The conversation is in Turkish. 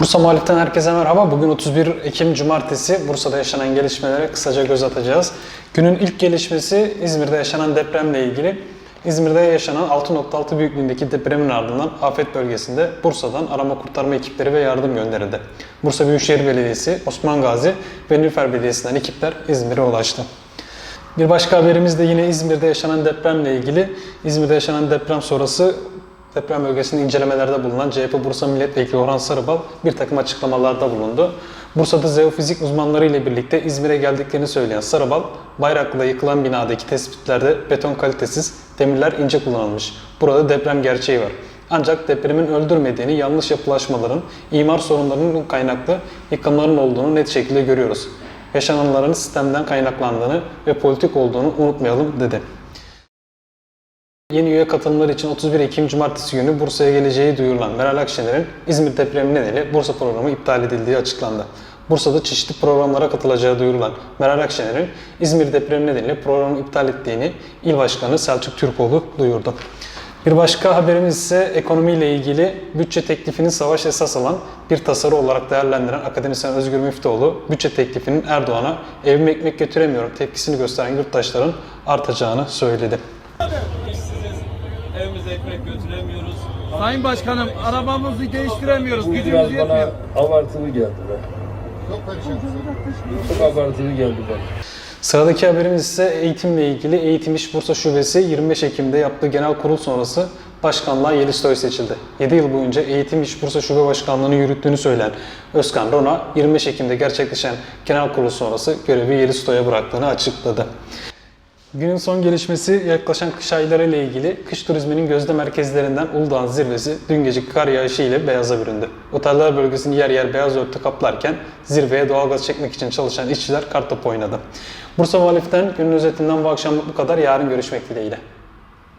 Bursa Muhalif'ten herkese merhaba. Bugün 31 Ekim Cumartesi Bursa'da yaşanan gelişmelere kısaca göz atacağız. Günün ilk gelişmesi İzmir'de yaşanan depremle ilgili. İzmir'de yaşanan 6.6 büyüklüğündeki depremin ardından afet bölgesinde Bursa'dan arama kurtarma ekipleri ve yardım gönderildi. Bursa Büyükşehir Belediyesi, Osman Gazi ve Nilüfer Belediyesi'nden ekipler İzmir'e ulaştı. Bir başka haberimiz de yine İzmir'de yaşanan depremle ilgili. İzmir'de yaşanan deprem sonrası deprem bölgesinde incelemelerde bulunan CHP Bursa Milletvekili Orhan Sarıbal bir takım açıklamalarda bulundu. Bursa'da zeofizik uzmanları ile birlikte İzmir'e geldiklerini söyleyen Sarıbal, Bayraklı'da yıkılan binadaki tespitlerde beton kalitesiz, demirler ince kullanılmış. Burada deprem gerçeği var. Ancak depremin öldürmediğini, yanlış yapılaşmaların, imar sorunlarının kaynaklı yıkımların olduğunu net şekilde görüyoruz. Yaşananların sistemden kaynaklandığını ve politik olduğunu unutmayalım dedi. Yeni üye katılımları için 31 Ekim Cumartesi günü Bursa'ya geleceği duyurulan Meral Akşener'in İzmir depremi nedeniyle Bursa programı iptal edildiği açıklandı. Bursa'da çeşitli programlara katılacağı duyurulan Meral Akşener'in İzmir depremi nedeniyle programı iptal ettiğini İl Başkanı Selçuk Türkoğlu duyurdu. Bir başka haberimiz ise ekonomiyle ilgili bütçe teklifini savaş esas alan bir tasarı olarak değerlendiren akademisyen Özgür Müftüoğlu, bütçe teklifinin Erdoğan'a evime ekmek götüremiyorum tepkisini gösteren yurttaşların artacağını söyledi. Evimize ekmek götüremiyoruz. Sayın Başkanım arabamızı değiştiremiyoruz. Bu biraz Gücümüz bana yetmiyor. abartılı geldi be. Çok abartılı geldi bana. Sıradaki haberimiz ise eğitimle ilgili Eğitim İş Bursa Şubesi 25 Ekim'de yaptığı genel kurul sonrası başkanlığa Yelistoy seçildi. 7 yıl boyunca Eğitim İş Bursa Şube Başkanlığı'nı yürüttüğünü söyleyen Özkan Rona 25 Ekim'de gerçekleşen genel kurul sonrası görevi Yelistoy'a bıraktığını açıkladı. Günün son gelişmesi yaklaşan kış ayları ile ilgili kış turizminin gözde merkezlerinden Uludağ'ın zirvesi dün gece kar yağışı ile beyaza büründü. Oteller bölgesini yer yer beyaz örtü kaplarken zirveye doğalgaz çekmek için çalışan işçiler kartopu oynadı. Bursa Muhalif'ten günün özetinden bu akşamlık bu kadar. Yarın görüşmek dileğiyle.